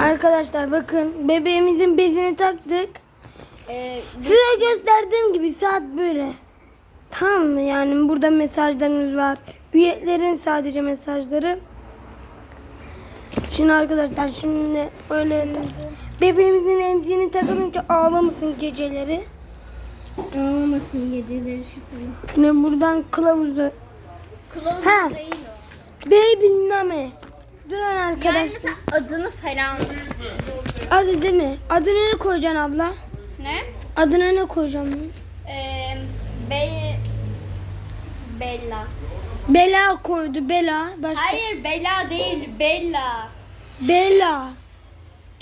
Arkadaşlar bakın bebeğimizin bezini taktık. Ee, Size gösterdiğim gibi saat böyle. Tamam mı? Yani burada mesajlarımız var. Üyelerin sadece mesajları. Şimdi arkadaşlar şimdi öyle bebeğimizin emziğini takalım ki ağlamasın geceleri. Olmasın geceleri şüpheli. Yine buradan kılavuzu. kılavuz Ha. değil o. Baby name. Durun Yani arkadaşlar. mesela adını falan. Adı değil mi? Adını ne koyacaksın abla? Ne? Adına ne koyacağım? Ee, Be Bella. Bela koydu Bela. Başka. Hayır Bella değil Bella. Bela.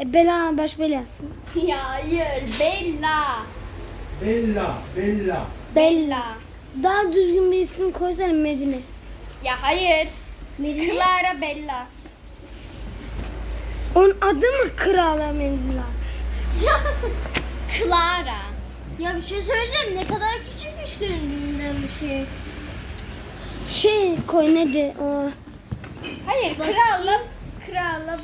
E Bela baş belası. ya hayır Bella. Bella, Bella. Bella. Daha düzgün bir isim koysana Medine. Ya hayır. Merine? Clara Bella. Onun adı mı Krala Medine? Clara. Ya bir şey söyleyeceğim. Ne kadar küçükmüş göründüğünden bir şey. Şey koy nedir o? Hayır kralım. Kralım.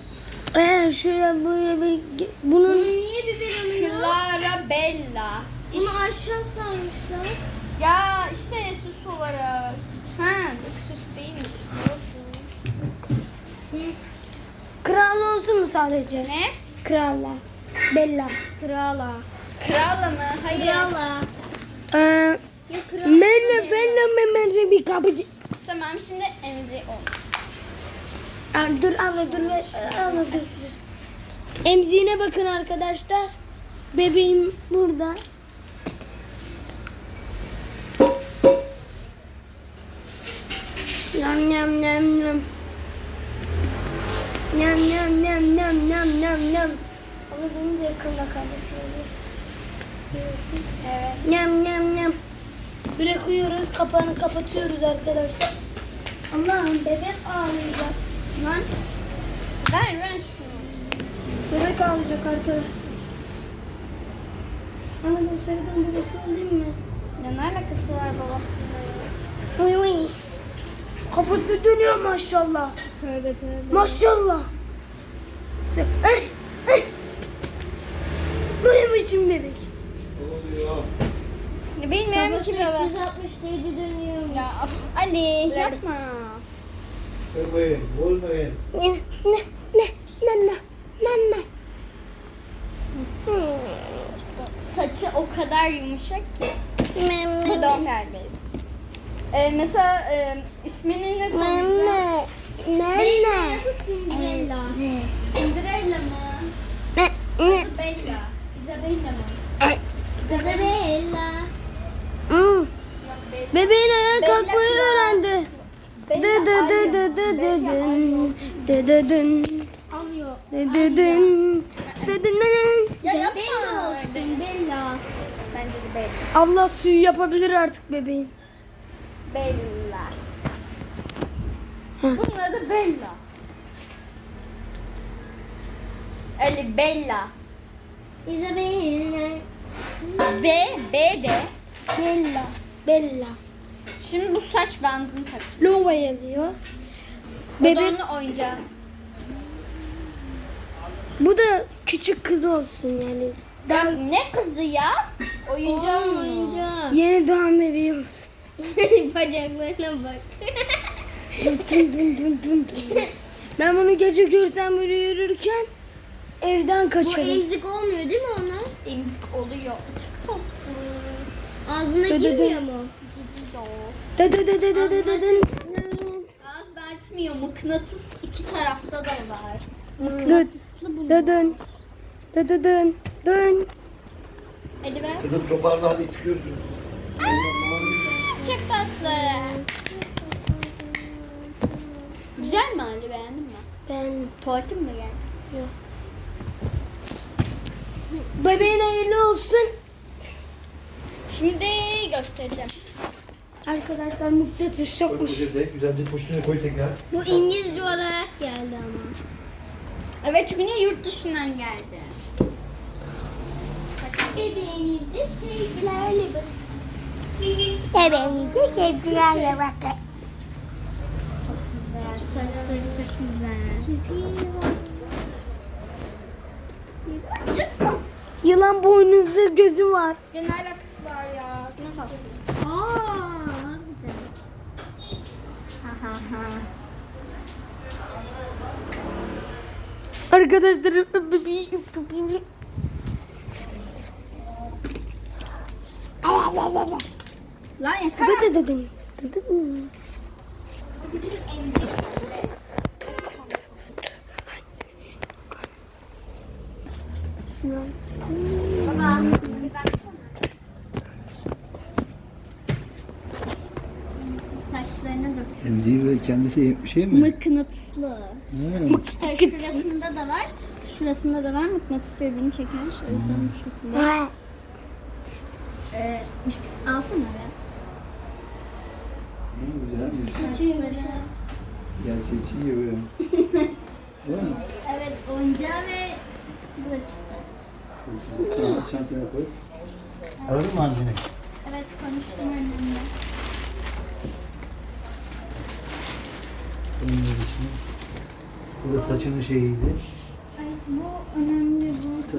Ee, şöyle böyle bir Bunun bunun niye biber alıyor? Clara Bella. Bunu aşağı sarmışlar. Ya işte süs olarak. Ha süs değilmiş. Kral olsun mu sadece? Ne? Kralla. Bella. Krala. Krala mı? Hayır. Krala. Ee, Ya krala. Menne felle memere bir kapıcı. Tamam şimdi emzi ol. Aa, dur abla dur ver. Abla dur. Emziğine bakın arkadaşlar. Bebeğim burada. Ama benim de yakında kardeşim oluyor. Evet. Yam yam yam. Bırakıyoruz. Kapağını kapatıyoruz arkadaşlar. Allah'ım bebek ağlayacak. Lan Ver ver şunu. bebek ağlayacak arkadaşlar. Anladım sarıdan babası olayım mı? Ya ne alakası var babasıyla? Uy uy. Kafası dönüyor maşallah. Tövbe tövbe. Maşallah. Sen- Eh, Bu ne biçim bebek? Ya Bilmiyorum Kafası ki baba. 360 derece dönüyor. Ya of, Ali yapma. Wolverine. Ne ne ne ne ne ne ne. Saçı o kadar yumuşak ki. Meme. Pardon Pervez. Ee, mesela e, ismini ne koyacağız? Bella Meme. ya da Cinderella. Cinderella mı? Ne. Bella. Isabella. Hmm. Bebeğin ayağa Bella kalkmayı öğrendi. Dı dı dı dı dı dı dın. Dı dı dın. Alıyor. Dı dı dın. Dı dı dın. Ya yapma. Bella olsun Bella. Bence de Bella. Abla suyu yapabilir artık bebeğin. Bella. Hı. Bunun adı Bella. Ali Bella. Isabella. B, B de. Bella. Bella. Şimdi bu saç bandını takacağım. Lova yazıyor. Bu da Bebek onun oyuncağı. bu da küçük kız olsun yani. Ya ne kızı ya? Oyuncağı mı? Oyuncak. Yeni doğan bebeği olsun. Bacaklarına bak. Dın dın dın dın dın. Ben bunu gece görsem böyle yürürken evden Bu kaçarım. emzik olmuyor değil mi ona? Emzik oluyor. Çok tatlı. Ağzına dı. girmiyor mu? Dı dı dı dı dı dı dın. Ağzını açmıyor. Mıknatıs iki tarafta da var. Mıknatıslı bu. Dı dı dın. Dın. Eli ver. Kızım toparla hadi çıkıyorsun. Çok tatlı. Güzel mi Ali beğendin mi? Ben Tuvaletin mi geldi? Bebeğin hayırlı olsun. Şimdi göstereceğim. Arkadaşlar muktesis Koy çokmuş. poşete, güzelce poşetine koy tekrar. Bu İngilizce olarak geldi ama. Evet çünkü niye yurt dışından geldi? Bebeğinizde sevgilerle bakın. Bebeğinizi sevgilerle bakın. Güzel, saçları çok güzel. Lan boynuzda gözü var. Ya ne alakası var ya? Nasıl? Aa, harbiden. Ha ha ha. Arkadaşlar Lan yeter. Dı dı dı dı. Dı dı dı. Baba. Saçlarına da Emziği böyle kendi şey, şey mi? mıknatıslı. Ha. İşte şurasında da var. Şurasında da var. Mıknatıs birbirini çeker. O yüzden bu şekilde. Ee, alsana be. Ne güzel. Gerçekçi gibi. Değil mi? Evet oyuncağı ve bu da çıktı. Tamam, çantaya koy. Aradın mı anneni? Evet konuştum annemle. Onun için. Bu da saçının şeyiydi. Bu önemli bu.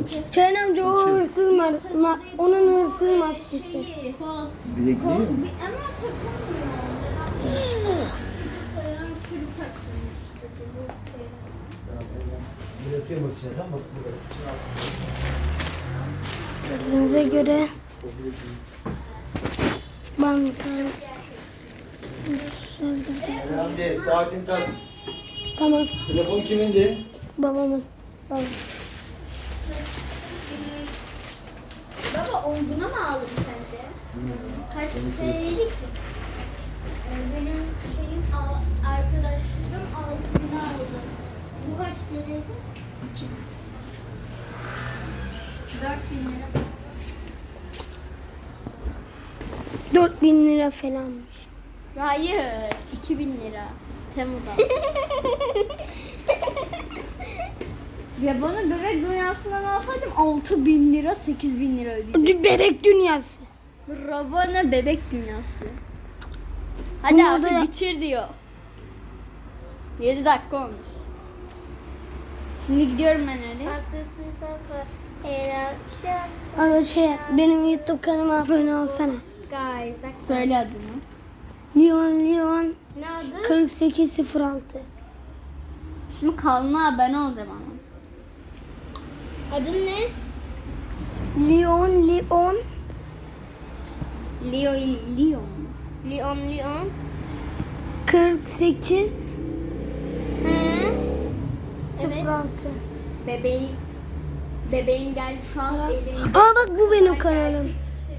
Saç. Şahin amca o hırsız ma- ma- onun hırsız maskesi. Şeyi, kol. Bilek Kol değil mi? bir- ama takılmıyor. Neden? Sayılan sürü takılmış. işte bu şey. Bakacağız ama bak burada. Bize göre banka. Önemli. Saatin tak. Tamam Telefon kimindi? babamın. Babam. Baba buna mı aldın sence? Kaç TL'lik mi? Ee, Benim şeyim arkadaşlarım altında aldı. Bu kaç? 2 4000 lira. 4000 lira falanmış. Hayır. 2000 lira. Temu'da. ya bana bebek dünyasından alsaydım 6000 lira 8000 lira ödeyecektim. Bebek dünyası. Rabona bebek dünyası. Hadi Bunu artık da- bitir diyor. 7 dakika olmuş. Şimdi gidiyorum ben Ali. Ama şey benim YouTube kanalıma abone olsana. Söyle adını. Leon Leon Ne adı? 4806. Şimdi kanala abone olacağım ama. Adın ne? Leon Leon Leo Leo. Leon Leon. 48 He. 06. Bebeğim. Bebeğim geldi şu an elinde. Aa bak bu benim kanalım.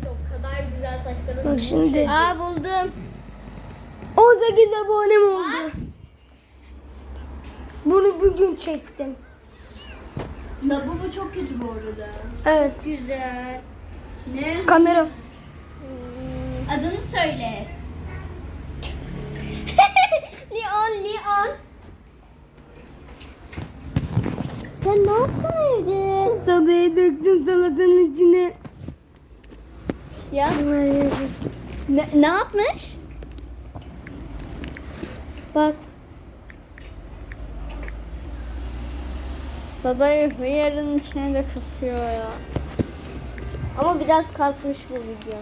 O kadar güzel saçları Bak şimdi Aa buldum. 18 abonem oldu. Bunu bugün çektim. Da bu, bu çok kötü bu arada. Evet. Güzel. Ne? Kamera. Adını söyle. Leon Leon. Sen ne yaptın evde? Sodayı döktüm salatanın içine. Ya ne, ne yapmış? Bak. Sadayı hıyarın içine de kıpıyor ya. Ama biraz kasmış bu video.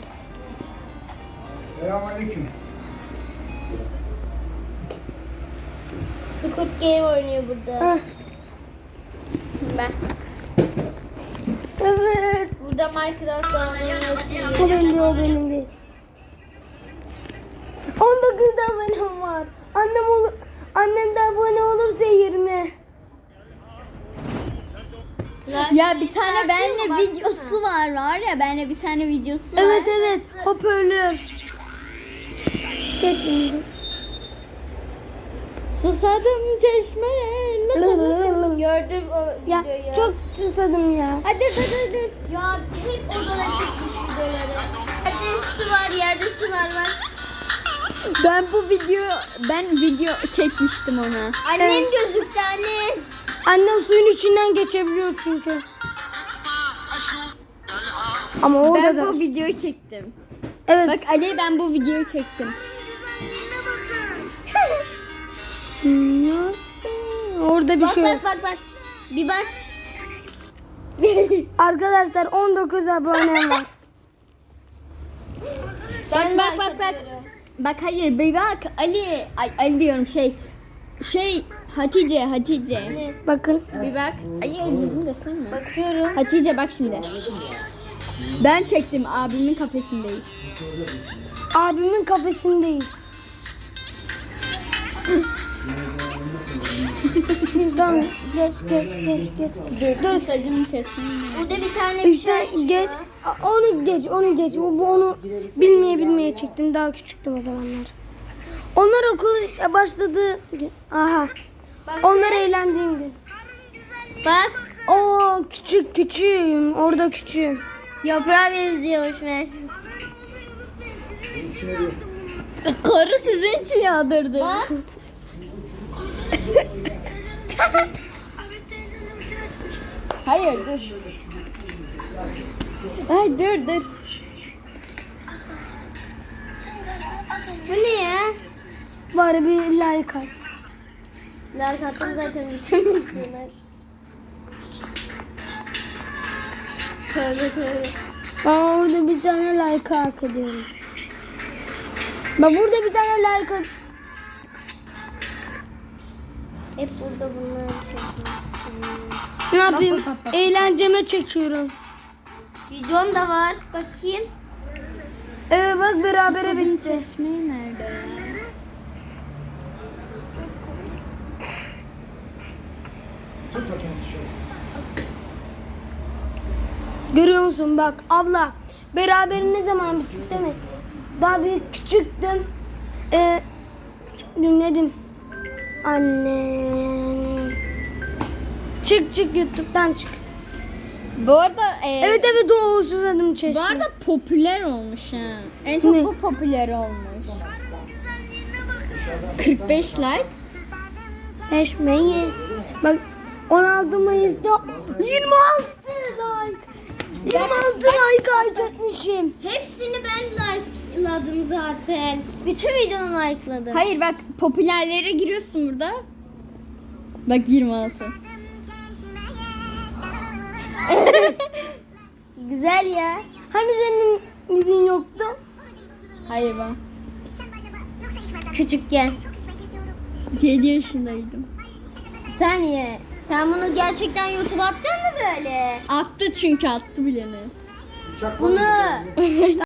Selamünaleyküm. Squid Game oynuyor burada. Ben. Evet. Burada Minecraft oynuyor. O benim değil, o benim değil. 19 da abonem var. Annem olur, annem de abone olursa 20. Ya bir tane benle videosu var var ya benle bir tane videosu var. Evet evet. Hoparlör. Susadım çeşmeye. Gördüm o Ya videoyu. çok susadım ya. Hadi hadi hadi. Ya hep odada çekmiş videoları. Yerde su var, yerde su var var. Ben bu video ben video çekmiştim ona. Annem gözüktü anne. Annem suyun içinden geçebiliyor çünkü. Ama orada Ben da. bu videoyu çektim. Evet. Bak Ali ben bu videoyu çektim. Orada bir Bak şey yok. bak bak bak. Bir bak. Arkadaşlar 19 abonem var. Bak Ben bak bak bak. Bak hayır bir bak Ali. Ay Ali diyorum şey. Şey Hatice Hatice. Bakın. Bir bak. Hayır yüzünü gösterme. Bakıyorum. Hatice bak şimdi. Ben çektim abimin kafesindeyiz. Abimin kafesindeyiz. tamam geç geç geç geç. Dur. Saçımı kesmem. Burada bir tane bir İşte şey geç. Onu geç, onu geç. Bu bu onu bilmeye bilmeye çektim. Daha küçüktüm o zamanlar. Onlar okul başladı. Aha. Onlar eğlendiğim gün. Bak. O küçük küçüğüm. Orada küçüğüm. Yaprağa benziyormuş Mersin. Karı sizin için yağdırdı. Bak. Hayır dur. Ay dur dur. Bu ne ya? Bari bir like at. Like attım zaten bütün videolar. Tövbe tövbe. Ben orada bir tane like hak ediyorum. Ben burada bir tane like hak Hep burada bunları çekmişsin. Ne yapayım? bak, bak, bak. Eğlenceme çekiyorum. Videom da var. Bakayım. Evet bak berabere bitti. çeşmeyi nerede ya? Tut bakayım şöyle. Görüyor musun bak abla beraber ne zaman bitti mi? Daha bir küçüktüm. Ee, küçüktüm dedim. Anne. Çık çık YouTube'dan çık. Bu arada e, Evet evet o susadım çeşme. bu arada popüler olmuş ha. En çok Ne? bu popüler olmuş. 45 like. Çeşmeyi. Bak 16 Mayıs'ta 26 like. 26 like kaydetmişim. Hepsini ben likeladım zaten. Bütün videonu likeladım. Hayır bak popülerlere giriyorsun burada. Bak 26. Güzel ya. Hani senin yüzün yoktu? Hayır ben Küçükken. 7 yaşındaydım. Sen ye. Sen bunu gerçekten YouTube'a atacaksın mı böyle? Attı çünkü attı bileni. Bunu